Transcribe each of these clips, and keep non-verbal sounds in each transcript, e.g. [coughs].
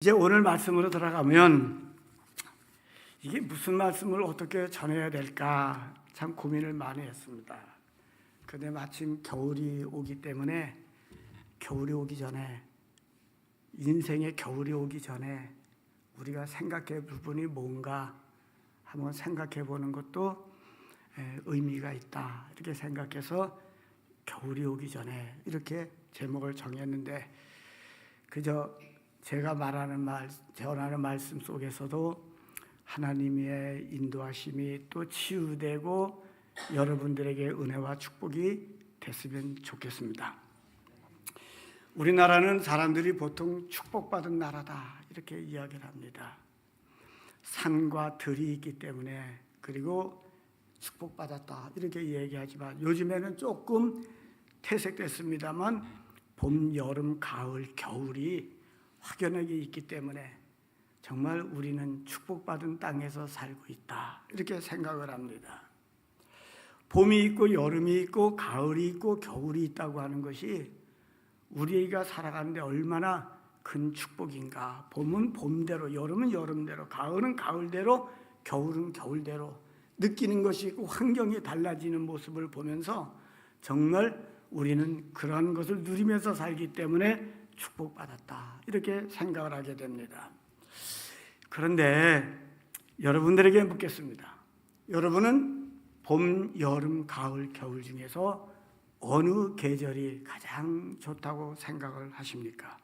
이제 오늘 말씀으로 들어가면 이게 무슨 말씀을 어떻게 전해야 될까 참 고민을 많이 했습니다. 근데 마침 겨울이 오기 때문에 겨울이 오기 전에 인생의 겨울이 오기 전에 우리가 생각해 볼 부분이 뭔가 한번 생각해 보는 것도 에, 의미가 있다. 이렇게 생각해서 겨울이 오기 전에 이렇게 제목을 정했는데 그저 제가 말하는 말, 전하는 말씀 속에서도 하나님의 인도하심이 또 치유되고 여러분들에게 은혜와 축복이 됐으면 좋겠습니다. 우리나라는 사람들이 보통 축복받은 나라다 이렇게 이야기를 합니다. 산과 들이 있기 때문에 그리고 축복받았다 이렇게 얘기하지만 요즘에는 조금 퇴색됐습니다만 봄, 여름, 가을, 겨울이 확연하게 있기 때문에 정말 우리는 축복받은 땅에서 살고 있다. 이렇게 생각을 합니다. 봄이 있고 여름이 있고 가을이 있고 겨울이 있다고 하는 것이 우리가 살아가는데 얼마나 큰 축복인가. 봄은 봄대로, 여름은 여름대로, 가을은 가을대로, 겨울은 겨울대로 느끼는 것이 있고 환경이 달라지는 모습을 보면서 정말 우리는 그런 것을 누리면서 살기 때문에 축복받았다. 이렇게 생각을 하게 됩니다. 그런데 여러분들에게 묻겠습니다. 여러분은 봄, 여름, 가을, 겨울 중에서 어느 계절이 가장 좋다고 생각을 하십니까?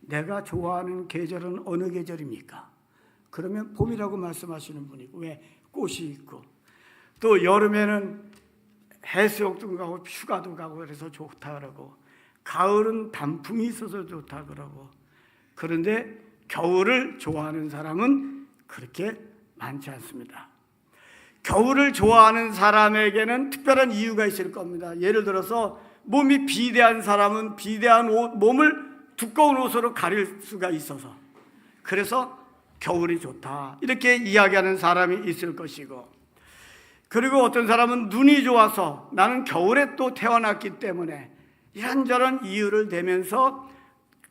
내가 좋아하는 계절은 어느 계절입니까? 그러면 봄이라고 말씀하시는 분이고 왜 꽃이 있고 또 여름에는 해수욕도 가고 휴가도 가고 그래서 좋다 그러고 가을은 단풍이 있어서 좋다 그러고 그런데 겨울을 좋아하는 사람은 그렇게 많지 않습니다. 겨울을 좋아하는 사람에게는 특별한 이유가 있을 겁니다. 예를 들어서 몸이 비대한 사람은 비대한 옷, 몸을 두꺼운 옷으로 가릴 수가 있어서 그래서 겨울이 좋다. 이렇게 이야기하는 사람이 있을 것이고 그리고 어떤 사람은 눈이 좋아서 나는 겨울에 또 태어났기 때문에 이런저런 이유를 대면서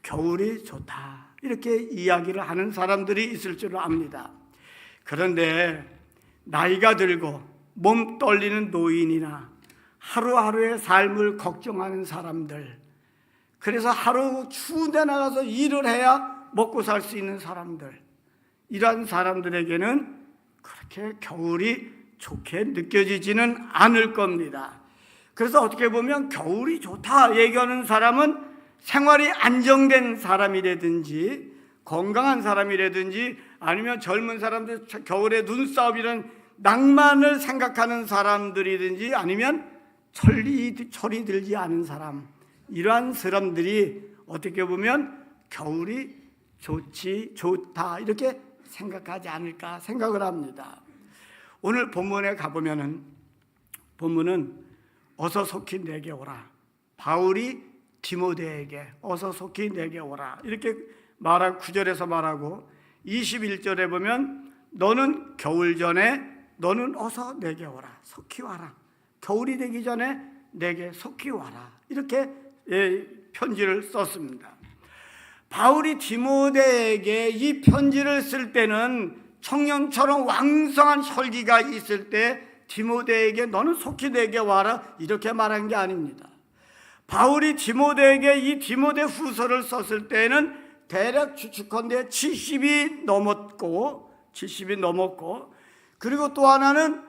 겨울이 좋다. 이렇게 이야기를 하는 사람들이 있을 줄 압니다. 그런데 나이가 들고 몸 떨리는 노인이나 하루하루의 삶을 걱정하는 사람들, 그래서 하루 추운 데 나가서 일을 해야 먹고 살 수 있는 사람들, 이러한 사람들에게는 그렇게 겨울이 좋게 느껴지지는 않을 겁니다. 그래서 어떻게 보면 겨울이 좋다 얘기하는 사람은 생활이 안정된 사람이라든지 건강한 사람이라든지 아니면 젊은 사람들 겨울에 눈싸움 이런 낭만을 생각하는 사람들이든지 아니면 철이, 철이 들지 않은 사람 이러한 사람들이 어떻게 보면 겨울이 좋지 좋다 이렇게 생각하지 않을까 생각을 합니다. 오늘 본문에 가보면은 본문은 어서 속히 내게 오라. 바울이 디모데에게 어서 속히 내게 오라. 이렇게 말하고 9절에서 말하고 21절에 보면 너는 겨울 전에 너는 어서 내게 오라. 속히 와라. 겨울이 되기 전에 내게 속히 와라. 이렇게 예, 편지를 썼습니다. 바울이 디모데에게 이 편지를 쓸 때는 청년처럼 왕성한 혈기가 있을 때 디모데에게 너는 속히 내게 와라. 이렇게 말한 게 아닙니다. 바울이 디모데에게 이 디모데 후서를 썼을 때는 대략 추측컨대 70이 넘었고 70이 넘었고 그리고 또 하나는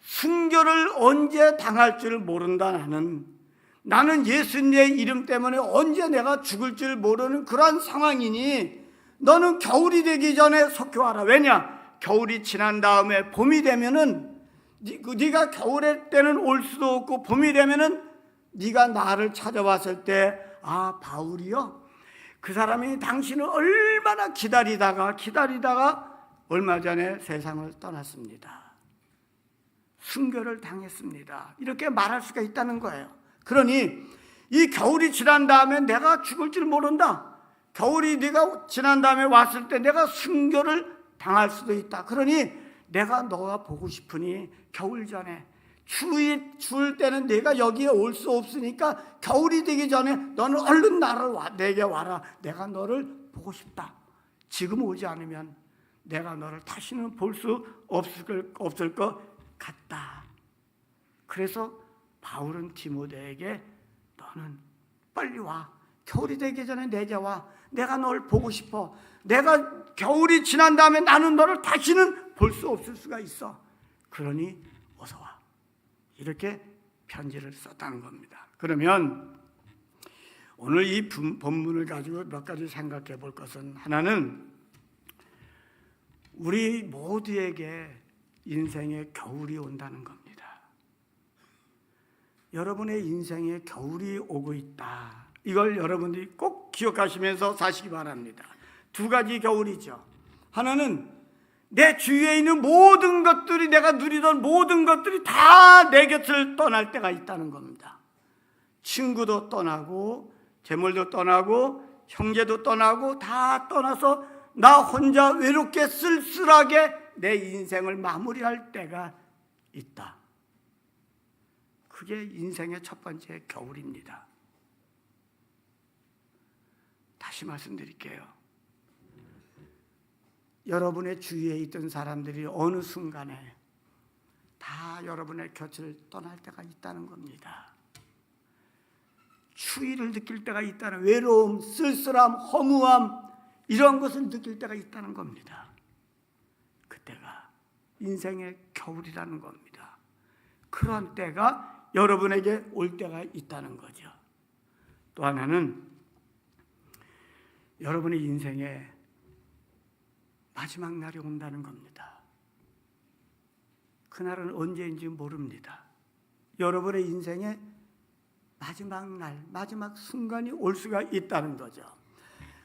순교를 언제 당할 줄 모른다 나는. 나는 예수님의 이름 때문에 언제 내가 죽을 줄 모르는 그러한 상황이니 너는 겨울이 되기 전에 속교하라. 왜냐? 겨울이 지난 다음에 봄이 되면은 그 네가 겨울에 때는 올 수도 없고 봄이 되면은 네가 나를 찾아왔을 때 아 바울이요 그 사람이 당신을 얼마나 기다리다가 기다리다가 얼마 전에 세상을 떠났습니다. 순교를 당했습니다. 이렇게 말할 수가 있다는 거예요. 그러니 이 겨울이 지난 다음에 내가 죽을 줄 모른다. 겨울이 네가 지난 다음에 왔을 때 내가 순교를 당할 수도 있다. 그러니 내가 너가 보고 싶으니 겨울 전에 추위 추울 때는 내가 여기에 올 수 없으니까 겨울이 되기 전에 너는 얼른 나를 와, 내게 와라. 내가 너를 보고 싶다. 지금 오지 않으면 내가 너를 다시는 볼 수 없을, 없을 것 같다. 그래서 바울은 디모데에게 너는 빨리 와. 겨울이 되기 전에 내려와. 내가 널 보고 싶어. 내가 겨울이 지난 다음에 나는 너를 다시는 볼 수 없을 수가 있어. 그러니 어서 와. 이렇게 편지를 썼다는 겁니다. 그러면 오늘 이 분- 본문을 가지고 몇 가지 생각해 볼 것은 하나는 우리 모두에게 인생의 겨울이 온다는 겁니다. 여러분의 인생에 겨울이 오고 있다. 이걸 여러분들이 꼭 기억하시면서 사시기 바랍니다. 두 가지 겨울이죠. 하나는 내 주위에 있는 모든 것들이 내가 누리던 모든 것들이 다 내 곁을 떠날 때가 있다는 겁니다. 친구도 떠나고 재물도 떠나고 형제도 떠나고 다 떠나서 나 혼자 외롭게 쓸쓸하게 내 인생을 마무리할 때가 있다. 그게 인생의 첫 번째 겨울입니다. 다시 말씀드릴게요. 여러분의 주위에 있던 사람들이 어느 순간에 다 여러분의 곁을 떠날 때가 있다는 겁니다. 추위를 느낄 때가 있다는 외로움, 쓸쓸함, 허무함 이런 것을 느낄 때가 있다는 겁니다. 그때가 인생의 겨울이라는 겁니다. 그런 때가 여러분에게 올 때가 있다는 거죠. 또 하나는 여러분의 인생에 마지막 날이 온다는 겁니다. 그날은 언제인지 모릅니다. 여러분의 인생에 마지막 날, 마지막 순간이 올 수가 있다는 거죠.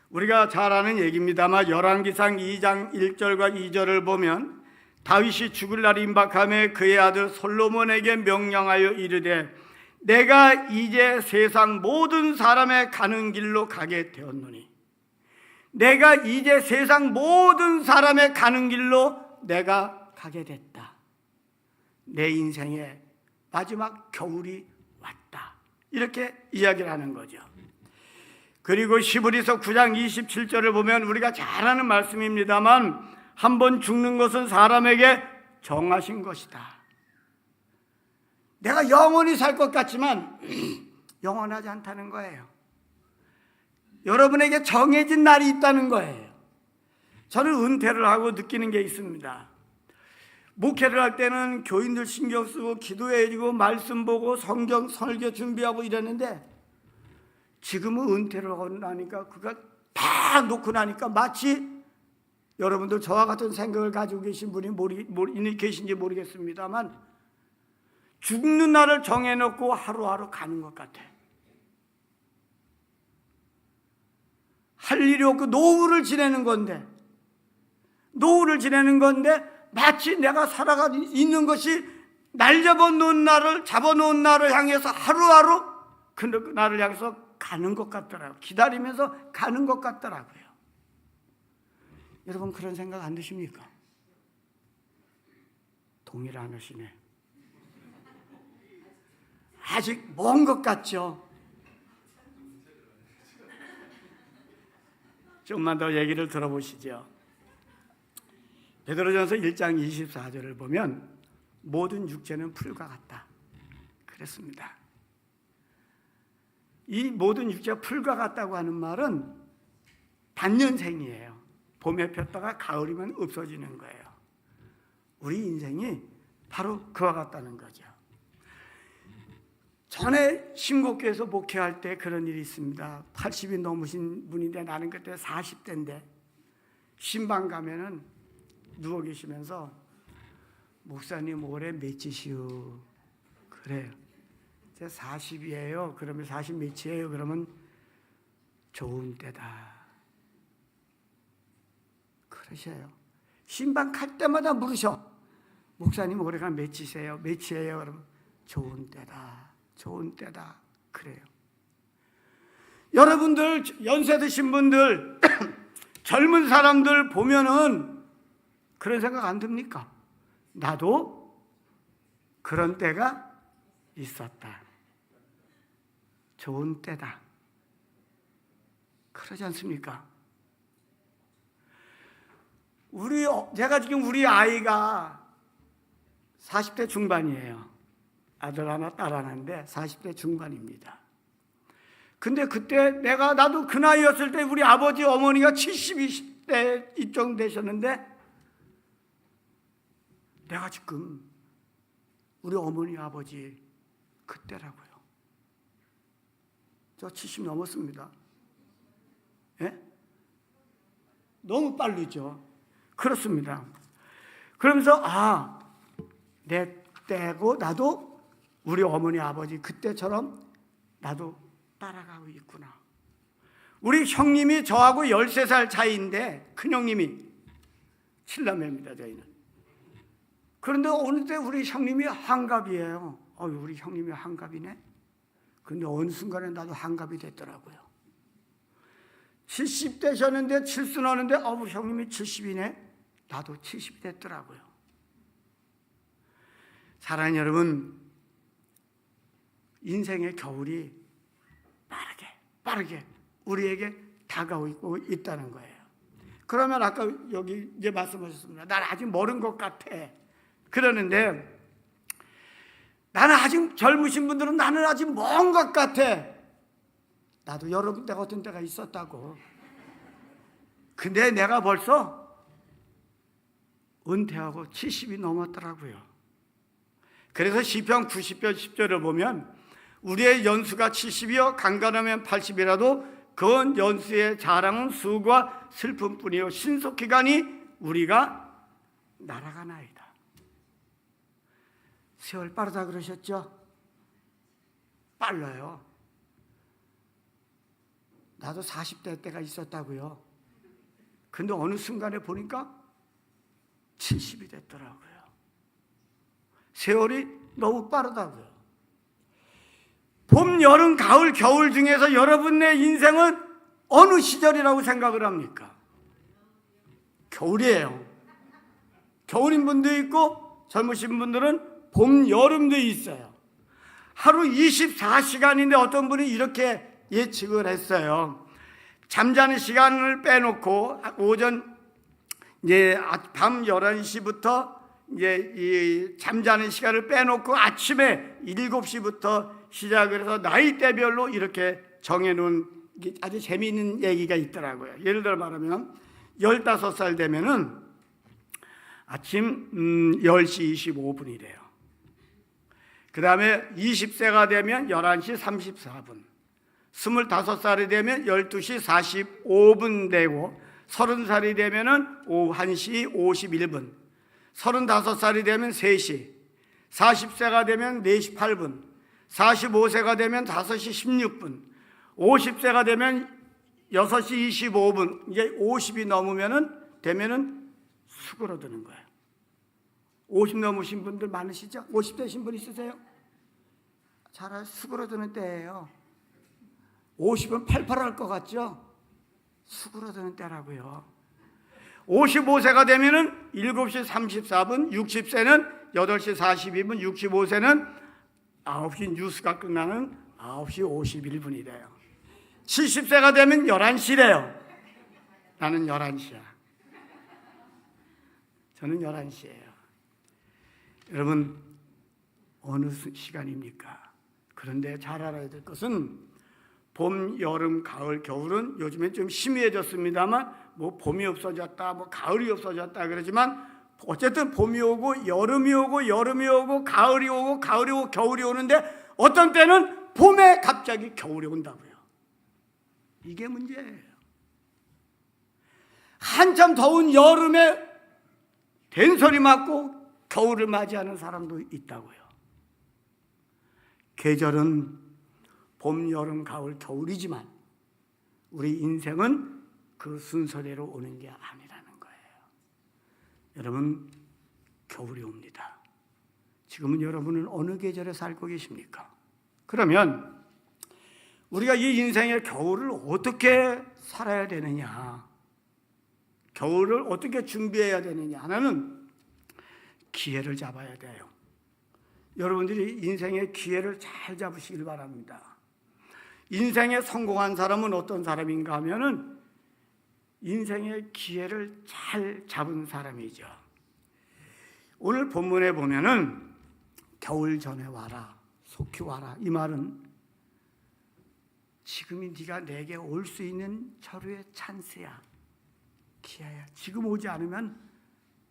우리가 잘 아는 얘기입니다만 열왕기상 2장 1절과 2절을 보면 다윗이 죽을 날이 임박함에 그의 아들 솔로몬에게 명령하여 이르되 내가 이제 세상 모든 사람의 가는 길로 가게 되었노니 내가 이제 세상 모든 사람의 가는 길로 내가 가게 됐다. 내 인생의 마지막 겨울이 왔다. 이렇게 이야기를 하는 거죠. 그리고 시브리서 9장 27절을 보면 우리가 잘 아는 말씀입니다만 한 번 죽는 것은 사람에게 정하신 것이다. 내가 영원히 살 것 같지만 [clears throat] 영원하지 않다는 거예요. 여러분에게 정해진 날이 있다는 거예요. 저는 은퇴를 하고 느끼는 게 있습니다. 목회를 할 때는 교인들 신경 쓰고 기도해주고 말씀 보고 성경 설교 준비하고 이랬는데 지금은 은퇴를 하고 나니까 그가 다 놓고 나니까 마치 여러분들 저와 같은 생각을 가지고 계신 분이 모르, 모르, 계신지 모르겠습니다만 죽는 날을 정해놓고 하루하루 가는 것 같아. 할 일이 없고 노후를 지내는 건데 노후를 지내는 건데 마치 내가 살아가 있는 것이 날 잡아놓은 날을 잡아놓은 날을 향해서 하루하루 그 날을 향해서 가는 것 같더라고요. 기다리면서 가는 것 같더라고요. 여러분 그런 생각 안 드십니까? 동의를 안 하시네. 아직 먼 것 같죠? 좀만 더 얘기를 들어보시죠. 베드로전서 1장 24절을 보면 모든 육체는 풀과 같다. 그랬습니다. 이 모든 육체가 풀과 같다고 하는 말은 단년생이에요. 봄에 폈다가 가을이면 없어지는 거예요. 우리 인생이 바로 그와 같다는 거죠. 전에 신곡교에서 목회할 때 그런 일이 있습니다. 80이 넘으신 분인데 나는 그때 40대인데 신방 가면은 누워 계시면서 목사님 올해 몇이시오? 그래요. 제 40이에요. 그러면 40 몇이에요? 그러면 좋은 때다. 그러셔요. 신방 갈 때마다 물으셔. 목사님 올해가 몇이세요? 몇이에요? 그러면 좋은 때다. 좋은 때다. 그래요. 여러분들 연세 드신 분들 [clears throat] 젊은 사람들 보면은 그런 생각 안 듭니까? 나도 그런 때가 있었다. 좋은 때다. 그러지 않습니까? 우리 어- 제가 지금 우리 아이가 40대 중반이에요. 아들 하나 딸 하나인데 40대 중반입니다. 근데 그때 내가 나도 그 나이였을 때 우리 아버지 어머니가 70대 이쪽 되셨는데 내가 지금 우리 어머니 아버지 그때라고요. 저 70 넘었습니다. 예? 너무 빠르죠. 그렇습니다. 그러면서 아, 내 때고 나도 우리 어머니 아버지 그때처럼 나도 따라가고 있구나. 우리 형님이 저하고 13살 차이인데 큰 형님이 칠남매입니다, 저희는. 그런데 어느 때 우리 형님이 한갑이에요. 어, 우리 형님이 한갑이네. 근데 어느 순간에 나도 한갑이 됐더라고요. 70 되셨는데 칠순하는데 어우 형님이 70이네. 나도 70이 됐더라고요. 사랑하는 여러분, 인생의 겨울이 빠르게 빠르게 우리에게 다가오고 있다는 거예요. 그러면 아까 여기 이제 말씀하셨습니다. 난 아직 멀은 것 같아. 그러는데 나는 아직 젊으신 분들은 나는 아직 먼 것 같아. 나도 여러분 때 같은 때가 있었다고. 근데 내가 벌써 은퇴하고 70이 넘었더라고요. 그래서 시편 90편 10절을 보면 우리의 연수가 70이요 강간하면 80이라도 그 연수의 자랑은 수고와 슬픔뿐이요 신속히 가니 우리가 날아가나이다. 세월 빠르다 그러셨죠? 빨라요. 나도 40대 때가 있었다고요. 근데 어느 순간에 보니까 70이 됐더라고요. 세월이 너무 빠르다고요. 봄, 여름, 가을, 겨울 중에서 여러분의 인생은 어느 시절이라고 생각을 합니까? 겨울이에요. 겨울인 분도 있고 젊으신 분들은 봄, 여름도 있어요. 하루 24시간인데 어떤 분이 이렇게 예측을 했어요. 잠자는 시간을 빼놓고 오전 이제 아- 밤 11시부터 이제 이 잠자는 시간을 빼놓고 아침에 7시부터 시작을 해서 나이대별로 이렇게 정해놓은 아주 재미있는 얘기가 있더라고요. 예를 들어 말하면 15살 되면은 아침 음, 10시 25분이래요. 그 다음에 20세가 되면 11시 34분. 25살이 되면 12시 45분 되고 30살이 되면은 오후 1시 51분. 35살이 되면 3시. 40세가 되면 4시 8분. 45세가 되면 5시 16분. 50세가 되면 6시 25분. 이게 50이 넘으면은 되면은 수그러드는 거예요. 50 넘으신 분들 많으시죠? 50 되신 분 있으세요? 잘 수그러드는 때예요. 50은 팔팔할 것 같죠? 수그러드는 때라고요. 55세가 되면은 7시 34분, 60세는 8시 42분, 65세는 9시 뉴스가 끝나는 9시 51분이 돼요. 70세가 되면 11시래요. 나는 11시야. 저는 11시예요. 여러분 어느 수- 시간입니까? 그런데 잘 알아야 될 것은 봄, 여름, 가을, 겨울은 요즘에 좀 심해졌습니다만 뭐 봄이 없어졌다, 뭐 가을이 없어졌다 그러지만 어쨌든 봄이 오고 여름이 오고 여름이 오고 가을이 오고 가을이 오고 겨울이 오는데 어떤 때는 봄에 갑자기 겨울이 온다고요. 이게 문제예요. 한참 더운 여름에 된소리 맞고 겨울을 맞이하는 사람도 있다고요. 계절은 봄, 여름, 가을, 겨울이지만 우리 인생은 그 순서대로 오는 게 거예요. 여러분, 겨울이 옵니다. 지금은 여러분은 어느 계절에 살고 계십니까? 그러면 우리가 이 인생의 겨울을 어떻게 살아야 되느냐? 겨울을 어떻게 준비해야 되느냐? 하나는 기회를 잡아야 돼요. 여러분들이 인생의 기회를 잘 잡으시길 바랍니다. 인생에 성공한 사람은 어떤 사람인가 하면은 인생의 기회를 잘 잡은 사람이죠. 오늘 본문에 보면은 겨울 전에 와라, 속히 와라. 이 말은 지금이 네가 내게 올 수 있는 철우의 찬스야. 기회야. 지금 오지 않으면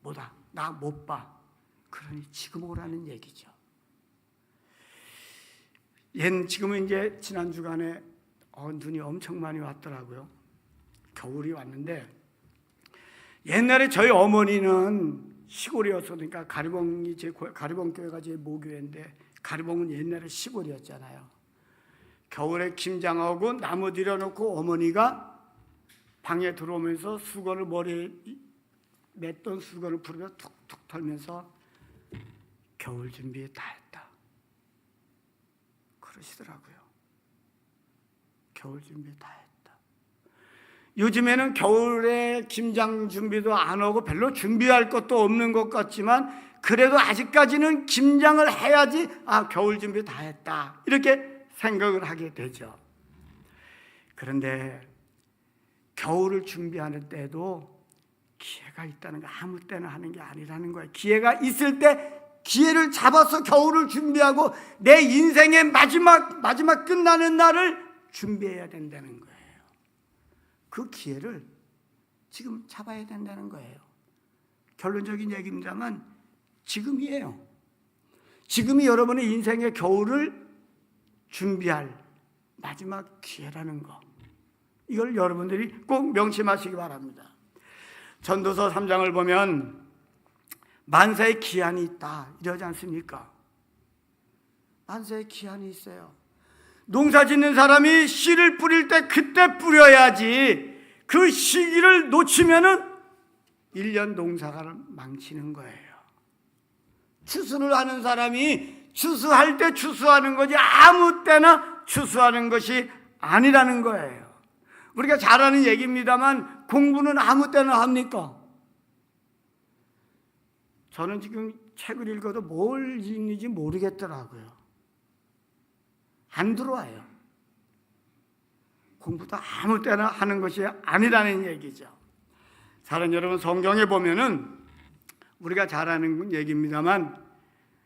뭐다. 나 못 봐. 그러니 지금 오라는 얘기죠. 옛 지금은 이제 지난 주간에 어, 눈이 엄청 많이 왔더라고요. 겨울이 왔는데 옛날에 저희 어머니는 시골이었으니까 그러니까 가리봉이 제 고- 가리봉 교회가 제 모교회인데 가리봉은 옛날에 시골이었잖아요. 겨울에 김장하고 나무 들여놓고 어머니가 방에 들어오면서 수건을 머리에 맸던 수건을 풀며 툭툭 털면서 겨울 준비 다 했다. 그러시더라고요. 겨울 준비 다 했다. 요즘에는 겨울에 김장 준비도 안 하고 별로 준비할 것도 없는 것 같지만 그래도 아직까지는 김장을 해야지 아 겨울 준비 다 했다 이렇게 생각을 하게 되죠. 그런데 겨울을 준비하는 때도 기회가 있다는 거 아무 때나 하는 게 아니라는 거예요. 기회가 있을 때 기회를 잡아서 겨울을 준비하고 내 인생의 마지막 마지막 끝나는 날을 준비해야 된다는 거예요. 그 기회를 지금 잡아야 된다는 거예요. 결론적인 얘기입니다만 지금이에요. 지금이 여러분의 인생의 겨울을 준비할 마지막 기회라는 거. 이걸 여러분들이 꼭 명심하시기 바랍니다. 전도서 3장을 보면 만사의 기한이 있다 이러지 않습니까? 만사의 기한이 있어요. 농사 짓는 사람이 씨를 뿌릴 때 그때 뿌려야지 그 시기를 놓치면은 1년 농사가 망치는 거예요. 추수를 하는 사람이 추수할 때 추수하는 거지 아무 때나 추수하는 것이 아니라는 거예요. 우리가 잘 아는 얘기입니다만 공부는 아무 때나 합니까? 저는 지금 책을 읽어도 뭘 읽는지 모르겠더라고요. 안 들어와요. 공부도 아무 때나 하는 것이 아니라는 얘기죠. 사랑 여러분 성경에 보면은 우리가 잘 아는 얘기입니다만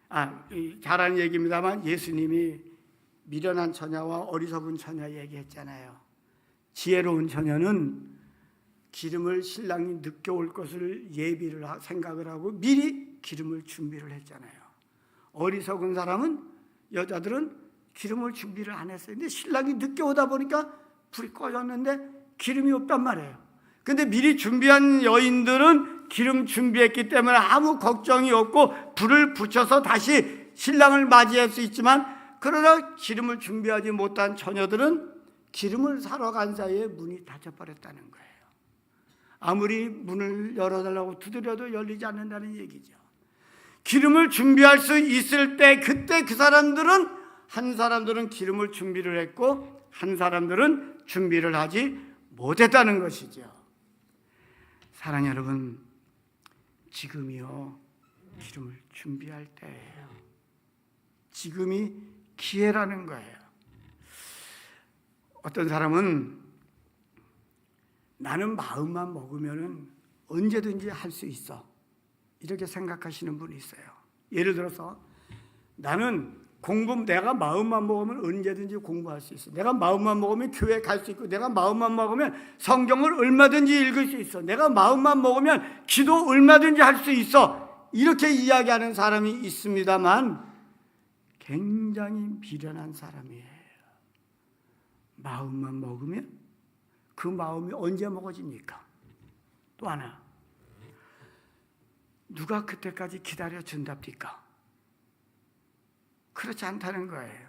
아, 이잘 아는 얘기입니다만 예수님이 미련한 처녀와 어리석은 처녀 얘기했잖아요. 지혜로운 처녀는 기름을 신랑이 늦게 올 것을 예비를 하- 생각을 하고 미리 기름을 준비를 했잖아요. 어리석은 사람은 여자들은 기름을 준비를 안 했어요. 근데 신랑이 늦게 오다 보니까 불이 꺼졌는데 기름이 없단 말이에요. 근데 미리 준비한 여인들은 기름 준비했기 때문에 아무 걱정이 없고 불을 붙여서 다시 신랑을 맞이할 수 있지만 그러나 기름을 준비하지 못한 처녀들은 기름을 사러 간 사이에 문이 닫혀버렸다는 거예요. 아무리 문을 열어달라고 두드려도 열리지 않는다는 얘기죠. 기름을 준비할 수 있을 때 그때 그 사람들은 한 사람들은 기름을 준비를 했고 한 사람들은 준비를 하지 못했다는 것이죠. 사랑 여러분, 지금이요 기름을 준비할 때예요. 지금이 기회라는 거예요. 어떤 사람은 나는 마음만 먹으면은 언제든지 할 수 있어. 이렇게 생각하시는 분이 있어요. 예를 들어서 나는 공부 내가 마음만 먹으면 언제든지 공부할 수 있어. 내가 마음만 먹으면 교회 갈 수 있고 내가 마음만 먹으면 성경을 얼마든지 읽을 수 있어. 내가 마음만 먹으면 기도 얼마든지 할 수 있어. 이렇게 이야기하는 사람이 있습니다만 굉장히 미련한 사람이에요. 마음만 먹으면 그 마음이 언제 먹어집니까? 또 하나 누가 그때까지 기다려 준답니까? 그렇지 않다는 거예요.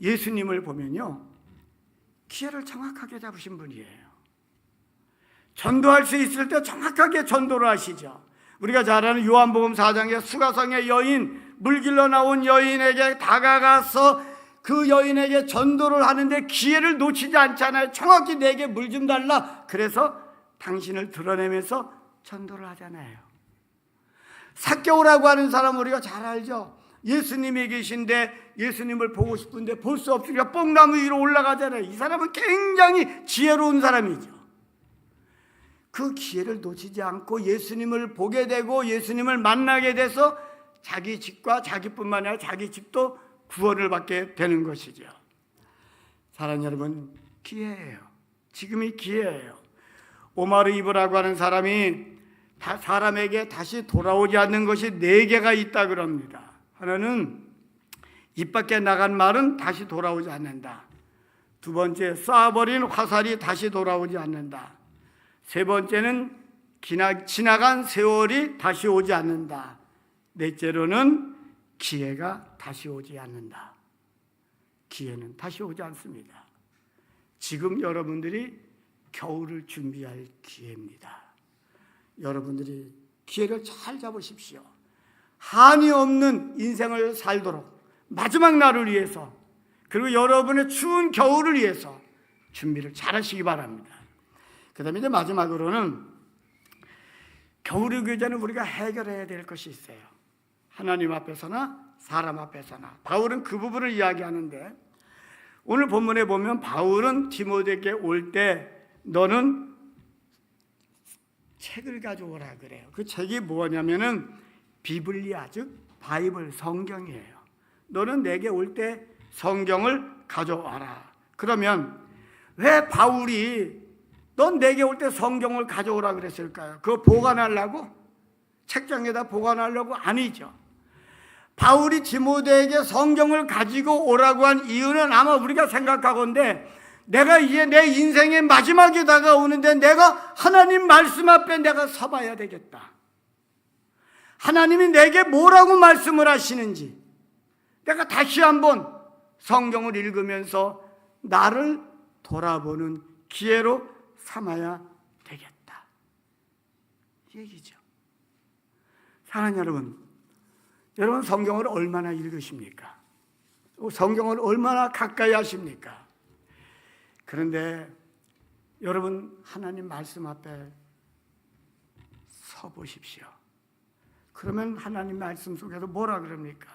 예수님을 보면요. 기회를 정확하게 잡으신 분이에요. 전도할 수 있을 때 정확하게 전도를 하시죠. 우리가 잘 아는 요한복음 4장에 수가성의 여인, 물길로 나온 여인에게 다가가서 그 여인에게 전도를 하는데 기회를 놓치지 않잖아요. 정확히 내게 물 좀 달라. 그래서 당신을 드러내면서 전도를 하잖아요. 사개오라고 하는 사람 우리가 잘 알죠. 예수님이 계신데 예수님을 보고 싶은데 볼 수 없으니까 뽕나무 위로 올라가잖아요. 이 사람은 굉장히 지혜로운 사람이죠. 그 기회를 놓치지 않고 예수님을 보게 되고 예수님을 만나게 돼서 자기 집과 자기뿐만 아니라 자기 집도 구원을 받게 되는 것이죠. 사랑하는 여러분, 기회예요. 지금이 기회예요. 오마르 이브라고 하는 사람이 다 사람에게 다시 돌아오지 않는 것이 네 개가 있다 그럽니다. 하나는 입 밖에 나간 말은 다시 돌아오지 않는다. 두 번째, 쏴버린 화살이 다시 돌아오지 않는다. 세 번째는 지나간 세월이 다시 오지 않는다. 넷째로는 기회가 다시 오지 않는다. 기회는 다시 오지 않습니다. 지금 여러분들이 겨울을 준비할 기회입니다. 여러분들이 기회를 잘 잡으십시오. 한이 없는 인생을 살도록 마지막 날을 위해서 그리고 여러분의 추운 겨울을 위해서 준비를 잘 하시기 바랍니다. 그 다음에 이제 마지막으로는 오기 전에 우리가 해결해야 될 것이 있어요. 하나님 앞에서나 사람 앞에서나. 바울은 그 부분을 이야기하는데 오늘 본문에 보면 바울은 디모데에게 올 때 너는 책을 가져오라 그래요. 그 책이 뭐냐면은 비블리아 즉 바이블 성경이에요. 너는 내게 올 때 성경을 가져와라. 그러면 왜 바울이 넌 내게 올 때 성경을 가져오라 그랬을까요? 그거 보관하려고? 책장에다 보관하려고? 아니죠. 바울이 디모데에게 성경을 가지고 오라고 한 이유는 아마 우리가 생각하건데 내가 이제 내 인생의 마지막이 다가오는데 내가 하나님 말씀 앞에 내가 서봐야 되겠다. 하나님이 내게 뭐라고 말씀을 하시는지 내가 다시 한번 성경을 읽으면서 나를 돌아보는 기회로 삼아야 되겠다. 얘기죠. 사랑하는 여러분, 여러분 성경을 얼마나 읽으십니까? 성경을 얼마나 가까이 하십니까? 그런데 여러분 하나님 말씀 앞에 서 보십시오. 그러면 하나님 말씀 속에서 뭐라 그럽니까?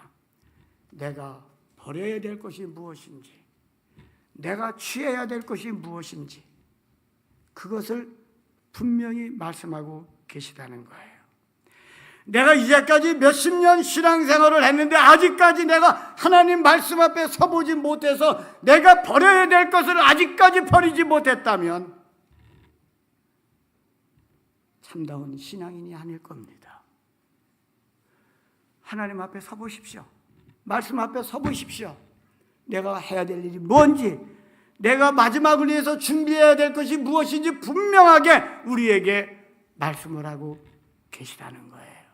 내가 버려야 될 것이 무엇인지, 내가 취해야 될 것이 무엇인지, 그것을 분명히 말씀하고 계시다는 거예요. 내가 이제까지 몇십 년 신앙생활을 했는데 아직까지 내가 하나님 말씀 앞에 서보지 못해서 내가 버려야 될 것을 아직까지 버리지 못했다면 참다운 신앙인이 아닐 겁니다. 하나님 앞에 서보십시오. 말씀 앞에 서보십시오. 내가 해야 될 일이 뭔지, 내가 마지막을 위해서 준비해야 될 것이 무엇인지 분명하게 우리에게 말씀을 하고 계시다는 거예요.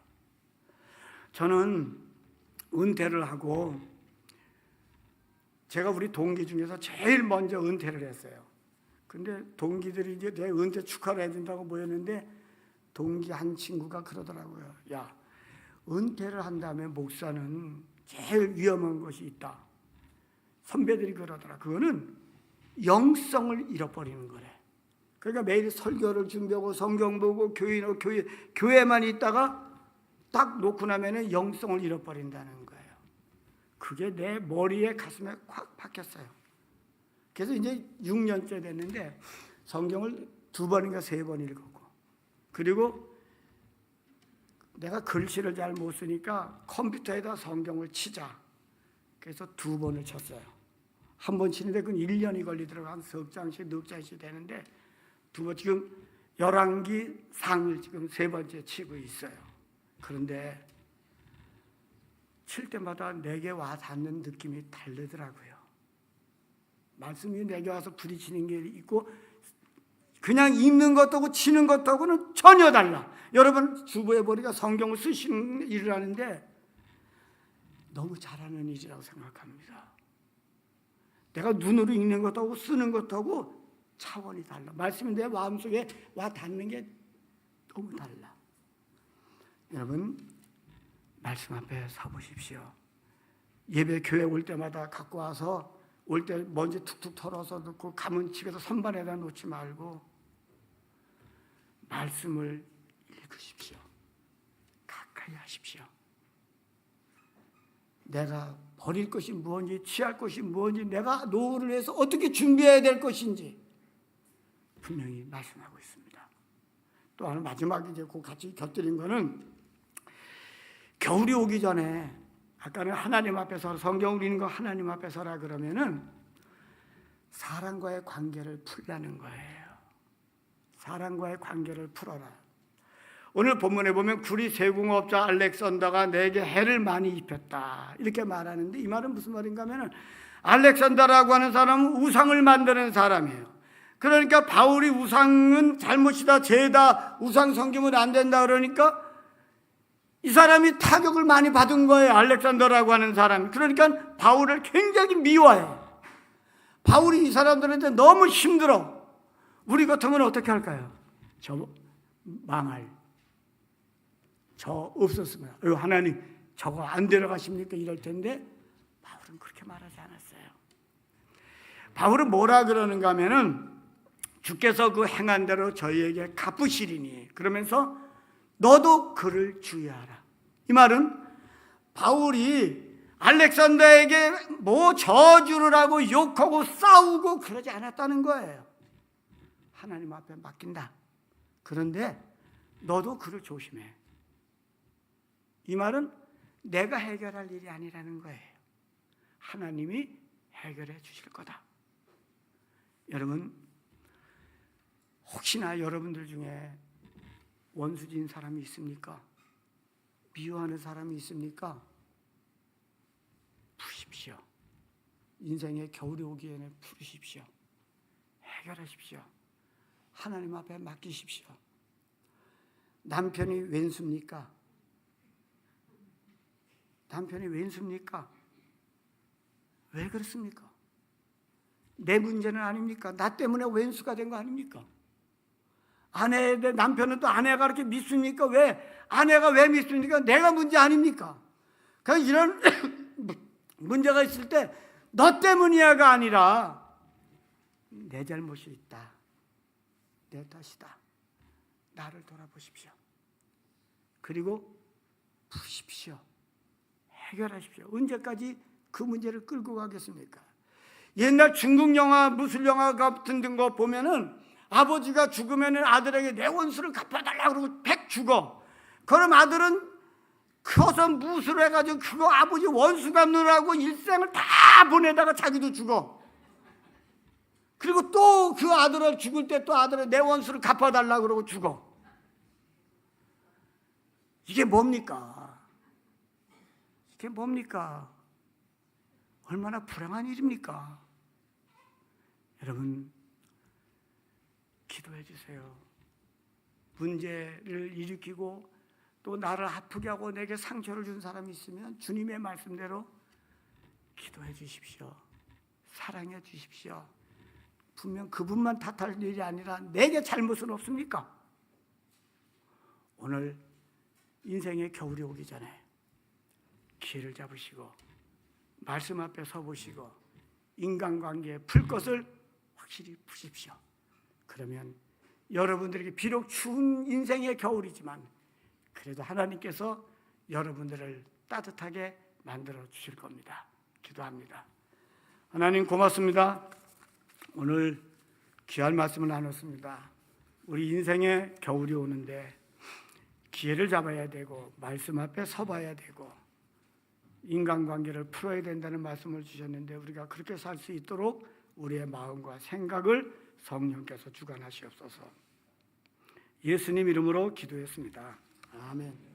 저는 은퇴를 하고 제가 우리 동기 중에서 제일 먼저 은퇴를 했어요. 근데 동기들이 이제 내 은퇴 축하를 해준다고 모였는데 동기 한 친구가 그러더라고요. 야, 은퇴를 한 다음에 목사는 제일 위험한 것이 있다. 선배들이 그러더라. 그거는 영성을 잃어버리는 거래. 그러니까 매일 설교를 준비하고 성경 보고 교회 교회 교회만 있다가 딱 놓고 나면은 영성을 잃어버린다는 거예요. 그게 내 머리에 가슴에 콱 박혔어요. 그래서 이제 6년째 됐는데 성경을 두 번인가 세 번 읽었고 그리고 내가 글씨를 잘 못 쓰니까 컴퓨터에다 성경을 치자. 그래서 두 번을 쳤어요. 한 번 치는데 그건 1년이 걸리더라고. 한 석 장씩, 넉 장씩 되는데 두 번 지금 열왕기 상을 지금 세 번째 치고 있어요. 그런데 칠 때마다 내게 와 닿는 느낌이 다르더라고요. 말씀이 내게 와서 부딪히는 게 있고 그냥 읽는 것하고 치는 것하고는 전혀 달라. 여러분 주부의 머리가 성경을 쓰시는 일을 하는데 너무 잘하는 일이라고 생각합니다. 내가 눈으로 읽는 것하고 쓰는 것하고 차원이 달라. 말씀이 내 마음속에 와 닿는 게 너무 달라. 여러분 말씀 앞에 서 보십시오. 예배 교회 올 때마다 갖고 와서 올 때 먼지 툭툭 털어서 넣고 가면 집에서 선반에다 놓지 말고 말씀을 읽으십시오. 가까이 하십시오. 내가 버릴 것이 무엇인지, 취할 것이 무엇인지, 내가 노후를 위해서 어떻게 준비해야 될 것인지 분명히 말씀하고 있습니다. 또 하나 마지막 이제 그 같이 곁들인 거는 겨울이 오기 전에 아까는 하나님 앞에서 성경을 읽는 거 하나님 앞에서라 그러면은 사람과의 관계를 풀라는 거예요. 사람과의 관계를 풀어라. 오늘 본문에 보면 구리 세공업자 알렉산더가 내게 해를 많이 입혔다 이렇게 말하는데 이 말은 무슨 말인가 하면은 알렉산더라고 하는 사람은 우상을 만드는 사람이에요. 그러니까 바울이 우상은 잘못이다, 죄다, 우상 섬기면 안 된다 그러니까 이 사람이 타격을 많이 받은 거예요. 알렉산더라고 하는 사람. 그러니까 바울을 굉장히 미워해. 바울이 이 사람들한테 너무 힘들어. 우리 같으면 어떻게 할까요? 저 망할. 저 없었으면. 어, 하나님 저거 안 데려가십니까? 이럴 텐데 바울은 그렇게 말하지 않았어요. 바울은 뭐라 그러는가 하면은 주께서 그 행한 대로 저희에게 갚으시리니 그러면서 너도 그를 주의하라. 이 말은 바울이 알렉산더에게 뭐 저주를 하고 욕하고 싸우고 그러지 않았다는 거예요. 하나님 앞에 맡긴다. 그런데 너도 그를 조심해. 이 말은 내가 해결할 일이 아니라는 거예요. 하나님이 해결해 주실 거다. 여러분, 혹시나 여러분들 중에 원수진 사람이 있습니까? 미워하는 사람이 있습니까? 푸십시오. 인생의 겨울이 오기 전에 푸르십시오. 해결하십시오. 하나님 앞에 맡기십시오. 남편이 왼수입니까? 남편이 왼수입니까? 왜 그렇습니까? 내 문제는 아닙니까? 나 때문에 왼수가 된 거 아닙니까? 아내 내 남편은 또 아내가 그렇게 믿습니까? 왜 아내가 왜 믿습니까? 내가 문제 아닙니까? 그 이런 [coughs] 문제가 있을 때 너 때문이야가 아니라 내 잘못이 있다. 내 탓이다. 나를 돌아보십시오. 그리고 푸십시오. 해결하십시오. 언제까지 그 문제를 끌고 가겠습니까? 옛날 중국 영화, 무술 영화 같은 거 보면은 아버지가 죽으면은 아들에게 내 원수를 갚아달라 그러고 백 죽어. 그럼 아들은 커서 무술을 해가지고 그거 아버지 원수 갚느라고 일생을 다 보내다가 자기도 죽어. 그리고 또 그 아들을 죽을 때 또 아들을 내 원수를 갚아달라 그러고 죽어. 이게 뭡니까? 이게 뭡니까? 얼마나 불행한 일입니까? 여러분, 기도해 주세요. 문제를 일으키고 또 나를 아프게 하고 내게 상처를 준 사람이 있으면 주님의 말씀대로 기도해 주십시오. 사랑해 주십시오. 분명 그분만 탓할 일이 아니라 내게 잘못은 없습니까? 오늘 인생의 겨울이 오기 전에 기회를 잡으시고 말씀 앞에 서 보시고 인간관계에 풀 것을 확실히 푸십시오. 그러면 여러분들에게 비록 추운 인생의 겨울이지만 그래도 하나님께서 여러분들을 따뜻하게 만들어 주실 겁니다. 기도합니다. 하나님 고맙습니다. 오늘 귀한 말씀을 나눴습니다. 우리 인생에 겨울이 오는데 기회를 잡아야 되고 말씀 앞에 서봐야 되고 인간관계를 풀어야 된다는 말씀을 주셨는데 우리가 그렇게 살 수 있도록 우리의 마음과 생각을 성령께서 주관하시옵소서. 예수님 이름으로 기도했습니다. 아멘.